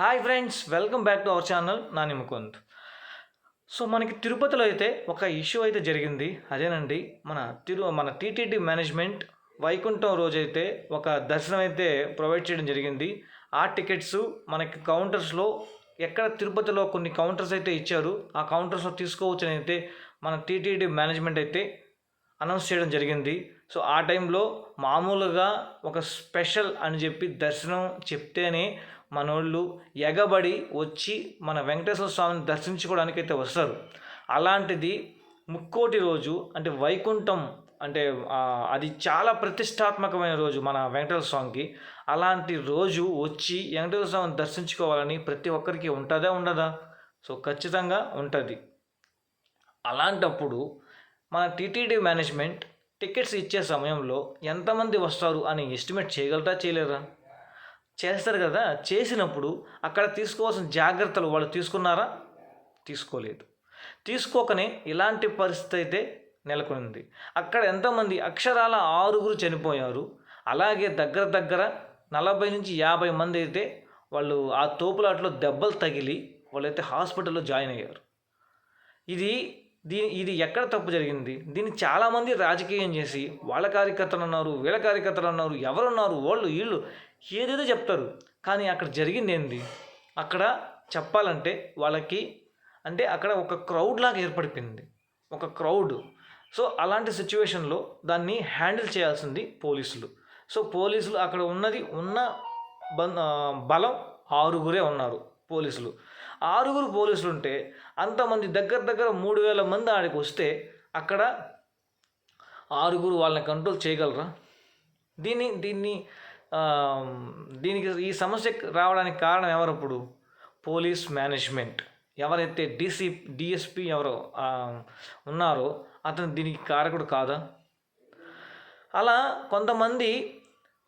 Hi friends welcome back to our channel నా Mukund so మనకి తిరుపతిలో అయితే ఒక ఇష్యూ అయితే జరిగింది. అదేనండి మన తిరు మన టీటీడీ మేనేజ్మెంట్ వైకుంఠం రోజైతే ఒక దర్శనం అయితే ప్రొవైడ్ చేయడం జరిగింది. ఆ టికెట్స్ మనకి కౌంటర్స్లో ఎక్కడ తిరుపతిలో కొన్ని కౌంటర్స్ అయితే ఇచ్చారు. ఆ కౌంటర్స్లో తీసుకోవచ్చని అయితే మన టీటీడీ మేనేజ్మెంట్ అయితే అనౌన్స్ చేయడం జరిగింది. సో ఆ టైంలో మామూలుగా ఒక స్పెషల్ అని చెప్పి దర్శనం చెప్తేనే మనోళ్ళు ఎగబడి వచ్చి మన వెంకటేశ్వర స్వామిని దర్శించుకోవడానికి అయితే వస్తారు. అలాంటిది ముక్కోటి రోజు అంటే వైకుంఠం అంటే అది చాలా ప్రతిష్టాత్మకమైన రోజు మన వెంకటేశ్వర స్వామికి. అలాంటి రోజు వచ్చి వెంకటేశ్వర స్వామిని దర్శించుకోవాలని ప్రతి ఒక్కరికి ఉంటుందా ఉండదా? సో ఖచ్చితంగా ఉంటుంది. అలాంటప్పుడు మన టీటీడీ మేనేజ్మెంట్ టికెట్స్ ఇచ్చే సమయంలో ఎంతమంది వస్తారు అని ఎస్టిమేట్ చేయగలరా చేయలేరా? చేస్తారు కదా చేసినప్పుడు అక్కడ తీసుకోవాల్సిన జాగ్రత్తలు వాళ్ళు తీసుకున్నారా? తీసుకోలేదు. తీసుకోకనే ఇలాంటి పరిస్థితి అయితే నెలకొంది అక్కడ ఎంతమంది అక్షరాల ఆరుగురు చనిపోయారు అలాగే దగ్గర దగ్గర నలభై నుంచి యాభై మంది అయితే వాళ్ళు ఆ తోపులాట్లో దెబ్బలు తగిలి వాళ్ళైతే హాస్పిటల్లో జాయిన్ అయ్యారు. ఇది దీని ఇది ఎక్కడ తప్పు జరిగింది? దీన్ని చాలామంది రాజకీయం చేసి వాళ్ళ కార్యకర్తలు ఉన్నారు వీళ్ళ కార్యకర్తలు ఉన్నారు ఎవరున్నారు వాళ్ళు వీళ్ళు ఏదేదో చెప్తారు. కానీ అక్కడ జరిగింది ఏంది అక్కడ చెప్పాలంటే వాళ్ళకి అంటే అక్కడ ఒక క్రౌడ్ లాగా ఏర్పడిపోయింది. ఒక క్రౌడ్. సో అలాంటి సిచ్యువేషన్లో దాన్ని హ్యాండిల్ చేయాల్సింది పోలీసులు. సో పోలీసులు అక్కడ ఉన్నది ఉన్న బలం ఆరుగురే ఉన్నారు పోలీసులు. ఆరుగురు పోలీసులు ఉంటే అంతమంది దగ్గర దగ్గర మూడు వేల మంది ఆడికి వస్తే అక్కడ ఆరుగురు వాళ్ళని కంట్రోల్ చేయగలరా? దీన్ని దీన్ని దీనికి ఈ సమస్య రావడానికి కారణం ఎవరప్పుడు పోలీస్ మేనేజ్మెంట్. ఎవరైతే డీసీ డిఎస్పి ఎవరో ఉన్నారో అతను దీనికి కారకుడు కాదా? అలా కొంతమంది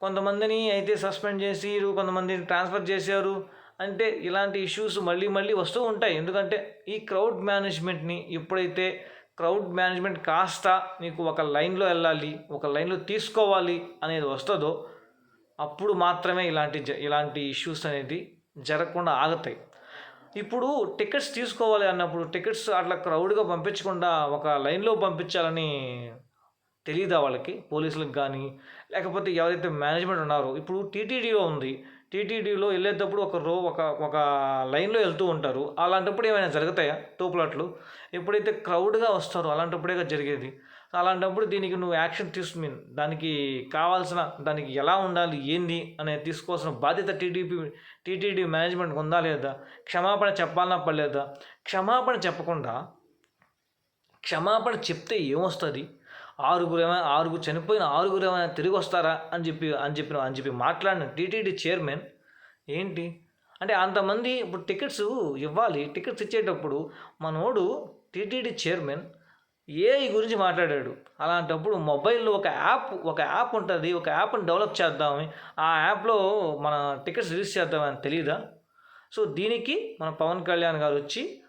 కొంతమందిని అయితే సస్పెండ్ చేసిరు కొంతమందిని ట్రాన్స్ఫర్ చేశారు అంటే ఇలాంటి ఇష్యూస్ మళ్ళీ మళ్ళీ వస్తూ ఉంటాయి. ఎందుకంటే ఈ క్రౌడ్ మేనేజ్మెంట్ని ఎప్పుడైతే క్రౌడ్ మేనేజ్మెంట్ కాస్త నీకు ఒక లైన్లో వెళ్ళాలి ఒక లైన్లో తీసుకోవాలి అనేది వస్తుందో అప్పుడు మాత్రమే ఇలాంటి జ- ఇలాంటి ఇష్యూస్ అనేది జరగకుండా ఆగుతాయి. ఇప్పుడు టికెట్స్ తీసుకోవాలి అన్నప్పుడు టికెట్స్ అట్లా క్రౌడ్గా పంపించకుండా ఒక లైన్లో పంపించాలని తెలియదా వాళ్ళకి? పోలీసులకు కానీ లేకపోతే ఎవరైతే మేనేజ్మెంట్ ఉన్నారో? ఇప్పుడు టీటీడీలో ఉంది. టీటీడీలో వెళ్ళేటప్పుడు ఒక రో ఒక ఒక లైన్లో వెళ్తూ ఉంటారు. అలాంటప్పుడు ఏమైనా జరుగుతాయా? తోపులాట్లు? ఎప్పుడైతే క్రౌడ్గా వస్తారో అలాంటప్పుడే జరిగేది? అలాంటప్పుడు దీనికి నువ్వు యాక్షన్ తీసుకుని దానికి కావాల్సిన దానికి ఎలా ఉండాలి ఏంది అనేది తీసుకోవాల్సిన బాధ్యత టీడీపీ టీటీడీ మేనేజ్మెంట్కి ఉందా లేదా క్షమాపణ చెప్పాలన్నా పడలేదా క్షమాపణ చెప్పకుండా క్షమాపణ చెప్తే ఏమొస్తుంది? ఆరుగురు ఏమైనా ఆరుగురు చనిపోయిన ఆరుగురు ఏమైనా తిరిగి వస్తారా అని చెప్పి అని చెప్పిన అని చెప్పి మాట్లాడిన టీటీడీ చైర్మన్ ఏంటి? అంటే అంతమంది ఇప్పుడు టికెట్స్ ఇవ్వాలి టికెట్స్ ఇచ్చేటప్పుడు మనోడు టీటీడీ చైర్మన్ ఏఐ గురించి మాట్లాడాడు. అలాంటప్పుడు మొబైల్లో ఒక యాప్ ఒక యాప్ ఉంటుంది. ఒక యాప్ని డెవలప్ చేద్దామని. ఆ యాప్లో మన టికెట్స్ రిలీజ్ చేద్దామని తెలియదా సో దీనికి మన పవన్ కళ్యాణ్ గారు వచ్చి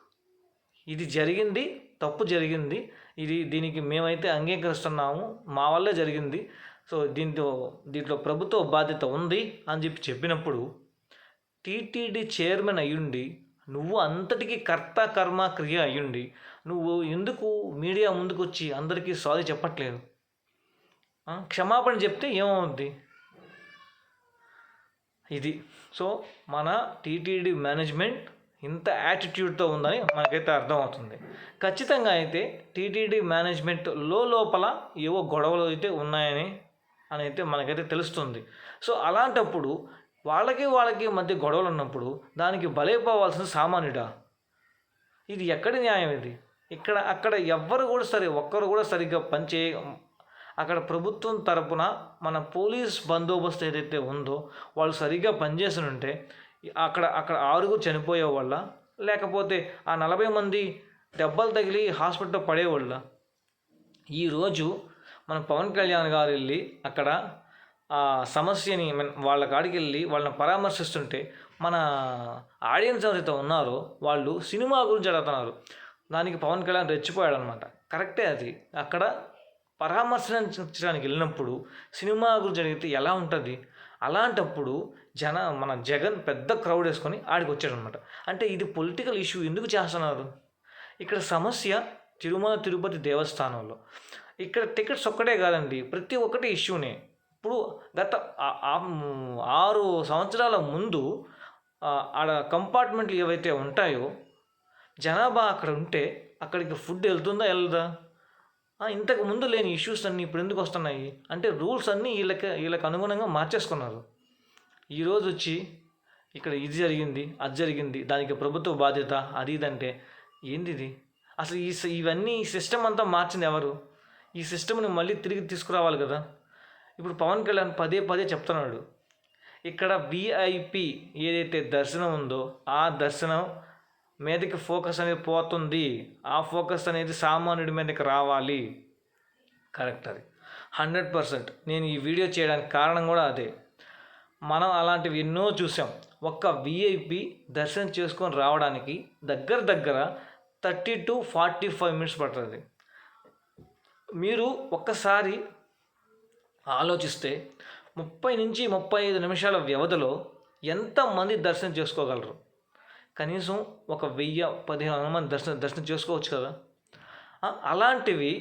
ఇది జరిగింది తప్పు జరిగింది. ఇది దీనికి మేమైతే అంగీకరిస్తున్నాము మా వల్లే జరిగింది. సో దీంతో దీంట్లో ప్రభుత్వ బాధ్యత ఉంది అని చెప్పి చెప్పినప్పుడు టీటీడీ చైర్మన్ అయ్యుండి నువ్వు అంతటికీ కర్త కర్మ క్రియ అయ్యుండి నువ్వు ఎందుకు మీడియా ముందుకు వచ్చి అందరికీ సారీ చెప్పట్లేదు? క్షమాపణ చెప్తే ఏమవుద్ది? ఇది. సో మన టీటీడీ మేనేజ్మెంట్ ఇంత యాటిట్యూడ్తో ఉందని మనకైతే అర్థమవుతుంది. ఖచ్చితంగా అయితే టీటీడీ మేనేజ్మెంట్లో లోపల ఏవో గొడవలు అయితే ఉన్నాయని అని అయితే మనకైతే తెలుస్తుంది. సో అలాంటప్పుడు వాళ్ళకి వాళ్ళకి మధ్య గొడవలు ఉన్నప్పుడు దానికి బలైపోవాల్సిన సామాన్యుడా? ఇది ఎక్కడి న్యాయం ఇది? ఇక్కడ అక్కడ ఎవ్వరు కూడా సరే ఒక్కరు కూడా సరిగ్గా పనిచే అక్కడ ప్రభుత్వం తరపున మన పోలీస్ బందోబస్తు ఏదైతే ఉందో వాళ్ళు సరిగ్గా పనిచేసి ఉంటే అక్కడ అక్కడ ఆరుగురు చనిపోయే వాళ్ళ లేకపోతే ఆ నలభై మంది దెబ్బలు తగిలి హాస్పిటల్లో పడేవాళ్ళ ఈరోజు మన పవన్ కళ్యాణ్ గారు వెళ్ళి అక్కడ ఆ సమస్యని వాళ్ళ కాడికి వెళ్ళి వాళ్ళని పరామర్శిస్తుంటే మన ఆడియన్స్ ఎవరైతే ఉన్నారో వాళ్ళు సినిమా గురించి అడుగుతున్నారు. దానికి పవన్ కళ్యాణ్ రెచ్చిపోయాడు అనమాట కరెక్టే అది. అక్కడ పరామర్శించడానికి వెళ్ళినప్పుడు సినిమా గురించి జరిగితే ఎలా ఉంటుంది? అలాంటప్పుడు జన మన జగన్ పెద్ద క్రౌడ్ వేసుకొని ఆడికి వచ్చాడు అనమాట అంటే ఇది పొలిటికల్ ఇష్యూ ఎందుకు చేస్తున్నారు? ఇక్కడ సమస్య తిరుమల తిరుపతి దేవస్థానంలో. ఇక్కడ టికెట్స్ ఒక్కటే కాదండి ప్రతి ఒక్కటి ఇష్యూనే. ఇప్పుడు గత ఆరు సంవత్సరాల ముందు ఆడ కంపార్ట్మెంట్లు ఏవైతే ఉంటాయో జనాభా అక్కడ ఉంటే అక్కడికి ఫుడ్ వెళ్తుందా వెళ్ళదా? ఇంతకు ముందు లేని ఇష్యూస్ అన్నీ ఇప్పుడు ఎందుకు వస్తున్నాయి? అంటే రూల్స్ అన్నీ వీళ్ళకి వీళ్ళకి అనుగుణంగా మార్చేసుకున్నారు. ఈరోజు వచ్చి ఇక్కడ ఇది జరిగింది అది జరిగింది దానికి ప్రభుత్వ బాధ్యత అది ఇదంటే ఏంది ఇది? అసలు ఈ ఇవన్నీ ఈ సిస్టమ్ అంతా మార్చింది ఎవరు? ఈ సిస్టమ్ని మళ్ళీ తిరిగి తీసుకురావాలి కదా? ఇప్పుడు పవన్ కళ్యాణ్ పదే పదే చెప్తున్నాడు. ఇక్కడ విఐపి ఏదైతే దర్శనం ఉందో ఆ దర్శనం మీదకి ఫోకస్ అనేది పోతుంది. ఆ ఫోకస్ అనేది సామాన్యుడి మీదకి రావాలి. కరెక్ట్ అది. హండ్రెడ్ పర్సెంట్ నేను ఈ వీడియో చేయడానికి కారణం కూడా అదే. మనం అలాంటివి ఎన్నో చూసాం. ఒక్క విఐపి దర్శనం చేసుకొని రావడానికి దగ్గర దగ్గర thirty to forty five minutes పడుతుంది. మీరు ఒక్కసారి ఆలోచిస్తే ముప్పై నుంచి ముప్పై ఐదు నిమిషాల వ్యవధిలో ఎంతమంది దర్శనం చేసుకోగలరు? కనీసం ఒక వెయ్యి పదిహేను వందల మంది దర్శనం దర్శనం చేసుకోవచ్చు కదా? అలాంటివి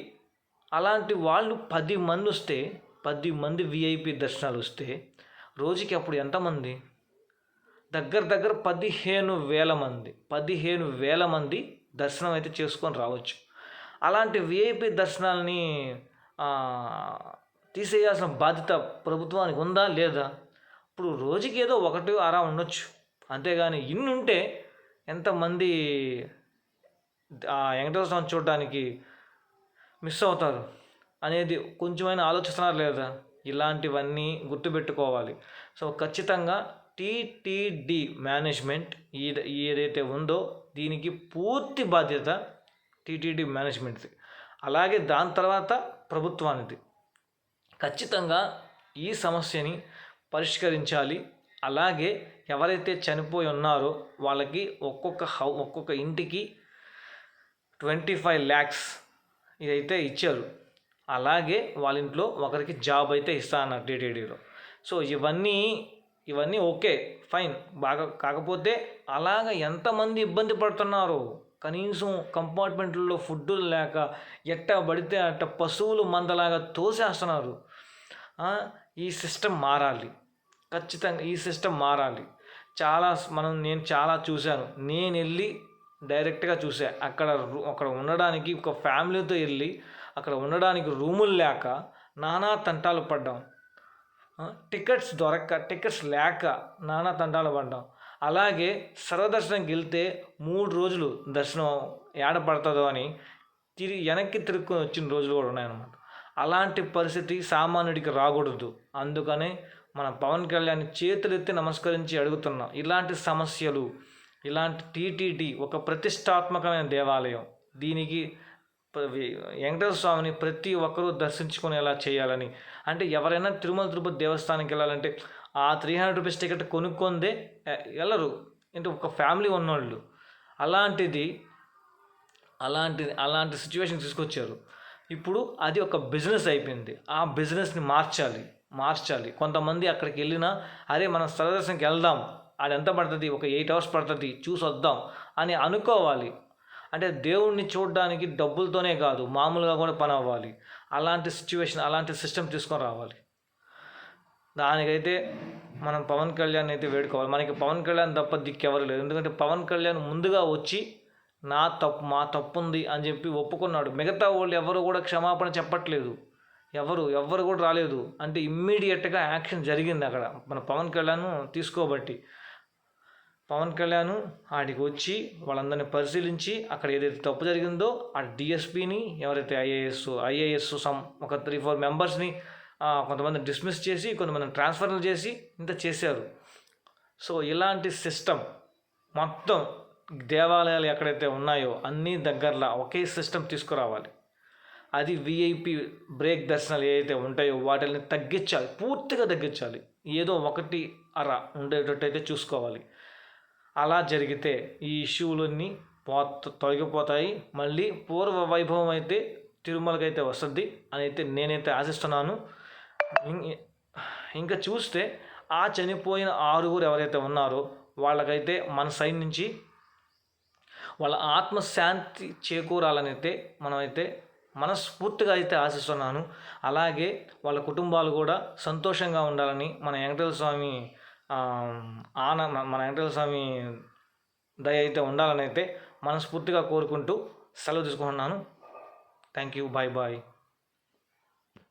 అలాంటి వాళ్ళు పది మంది వస్తే పది మంది విఐపి దర్శనాలు వస్తే రోజుకి అప్పుడు ఎంతమంది? దగ్గర దగ్గర పదిహేను వేల మంది పదిహేను వేల మంది దర్శనం అయితే చేసుకొని రావచ్చు. అలాంటి విఐపి దర్శనాలని తీసేయాల్సిన బాధ్యత ప్రభుత్వానికి ఉందా లేదా? ఇప్పుడు రోజుకి ఏదో ఒకటి అరా ఉండొచ్చు. అంతేగాని ఇన్ని ఉంటే ఎంతమంది ఆ వెంకటేశ్వర స్వామి చూడడానికి మిస్ అవుతారు అనేది కొంచెమైనా ఆలోచిస్తున్నారు లేదా? ఇలాంటివన్నీ గుర్తుపెట్టుకోవాలి. సో ఖచ్చితంగా టీటీడీ మేనేజ్మెంట్ ఈ- ఏదైతే ఉందో దీనికి పూర్తి బాధ్యత టీటీడీ మేనేజ్మెంట్ది. అలాగే దాని తర్వాత ప్రభుత్వానిది. ఖచ్చితంగా ఈ సమస్యని పరిష్కరించాలి. అలాగే ఎవరైతే చనిపోయి ఉన్నారో వాళ్ళకి ఒక్కొక్క హౌ ఒక్కొక్క ఇంటికి ట్వంటీ ఫైవ్ ల్యాక్స్ ఇదైతే ఇచ్చారు. అలాగే వాళ్ళ ఇంట్లో ఒకరికి జాబ్ అయితే ఇస్తా అన్నారు టీటీడీలో. సో ఇవన్నీ ఇవన్నీ ఓకే ఫైన్. బాగా కాకపోతే అలాగ ఎంతమంది ఇబ్బంది పడుతున్నారు? కనీసం కంపార్ట్మెంట్లో ఫుడ్ లేక ఎట్ట పడితే అట్ట పశువులు మందలాగా తోసేస్తున్నారు. ఈ సిస్టమ్ మారాలి. ఖచ్చితంగా ఈ సిస్టమ్ మారాలి. చాలా మనం నేను చాలా చూశాను. నేను వెళ్ళి డైరెక్ట్గా చూసా. అక్కడ రూ- అక్కడ ఉండడానికి ఒక ఫ్యామిలీతో వెళ్ళి అక్కడ ఉండడానికి రూములు లేక నానా తంటాలు పడ్డాం. టికెట్స్ దొరక్క టికెట్స్ లేక నానా తంటాలు పడ్డాం. అలాగే సర్వదర్శనంకి వెళ్తే మూడు రోజులు దర్శనం ఏడ పడుతుందో అని తిరిగి వెనక్కి తిరుక్కొని వచ్చిన రోజులు కూడా ఉన్నాయన్నమాట. అలాంటి పరిస్థితి సామాన్యుడికి రాకూడదు. అందుకనే మన పవన్ కళ్యాణ్ చేతులెత్తి నమస్కరించి అడుగుతున్నాం ఇలాంటి సమస్యలు ఇలాంటి టీటీడీ ఒక ప్రతిష్టాత్మకమైన దేవాలయం. దీనికి వెంకటేశ్వర స్వామిని ప్రతి ఒక్కరూ దర్శించుకునేలా చేయాలని. అంటే ఎవరైనా తిరుమల తిరుపతి దేవస్థానానికి వెళ్ళాలంటే ఆ త్రీ హండ్రెడ్ రూపీస్ టికెట్ కొనుక్కుందే వెళ్ళరు. అంటే ఒక ఫ్యామిలీ ఉన్నోళ్ళు. అలాంటిది అలాంటి అలాంటి సిచ్యువేషన్ తీసుకొచ్చారు. ఇప్పుడు అది ఒక బిజినెస్ అయిపోయింది. ఆ బిజినెస్ని మార్చాలి. మార్చాలి. కొంతమంది అక్కడికి వెళ్ళినా అరే మనం సరదర్శనకి వెళ్దాం. అది ఎంత పడుతుంది? ఒక ఎయిట్ అవర్స్ పడుతుంది. చూసి వద్దాం. అని అనుకోవాలి. అంటే దేవుణ్ణి చూడడానికి డబ్బులతోనే కాదు మామూలుగా కూడా పని అవ్వాలి. అలాంటి సిచ్యువేషన్ అలాంటి సిస్టమ్ తీసుకొని రావాలి. దానికైతే మనం పవన్ కళ్యాణ్ అయితే వేడుకోవాలి. మనకి పవన్ కళ్యాణ్ తప్ప దిక్కెవరు లేదు ఎందుకంటే పవన్ కళ్యాణ్ ముందుగా వచ్చి నా తప్పు మా తప్పు ఉంది అని చెప్పి ఒప్పుకున్నాడు. మిగతా వాళ్ళు ఎవరు కూడా క్షమాపణ చెప్పట్లేదు. ఎవరు ఎవరు కూడా రాలేదు అంటే ఇమ్మీడియట్గా యాక్షన్ జరిగింది అక్కడ. మన పవన్ కళ్యాణ్ తీసుకోబట్టి. పవన్ కళ్యాణ్ ఆడికి వచ్చి వాళ్ళందరినీ పరిశీలించి అక్కడ ఏదైతే తప్పు జరిగిందో ఆ డిఎస్పీని ఎవరైతే ఐఏఎస్ ఐఏఎస్ సమ్ ఒక త్రీ ఫోర్ మెంబర్స్ని కొంతమంది డిస్మిస్ చేసి కొంతమంది ట్రాన్స్ఫర్లు చేసి ఇంత చేశారు. సో ఇలాంటి సిస్టమ్ మొత్తం దేవాలయాలు ఎక్కడైతే ఉన్నాయో అన్ని దగ్గరలో ఒకే సిస్టమ్ తీసుకురావాలి. అది విఐపి బ్రేక్ దర్శనాలు ఏవైతే ఉంటాయో వాటిని తగ్గించాలి పూర్తిగా తగ్గించాలి. ఏదో ఒకటి అర ఉండేటట్టు అయితే చూసుకోవాలి. అలా జరిగితే ఈ ఇష్యూలన్నీ పో తొలగిపోతాయి. మళ్ళీ పూర్వ వైభవం అయితే తిరుమలకి అయితే వస్తుంది అని అయితే నేనైతే ఆశిస్తున్నాను. ఇంకా చూస్తే ఆ చనిపోయిన ఆరుగురు ఎవరైతే ఉన్నారో వాళ్ళకైతే మన సైడ్ నుంచి వాళ్ళ ఆత్మశాంతి చేకూరాలనైతే మనమైతే మనస్ఫూర్తిగా అయితే ఆశిస్తున్నాను. అలాగే వాళ్ళ కుటుంబాలు కూడా సంతోషంగా ఉండాలని మన వెంకటేశ్వర స్వామి ఆన మన వెంకటేశ్వర స్వామి దయ అయితే ఉండాలని అయితే మనస్ఫూర్తిగా కోరుకుంటూ సెలవు తీసుకుంటున్నాను. Thank you bye bye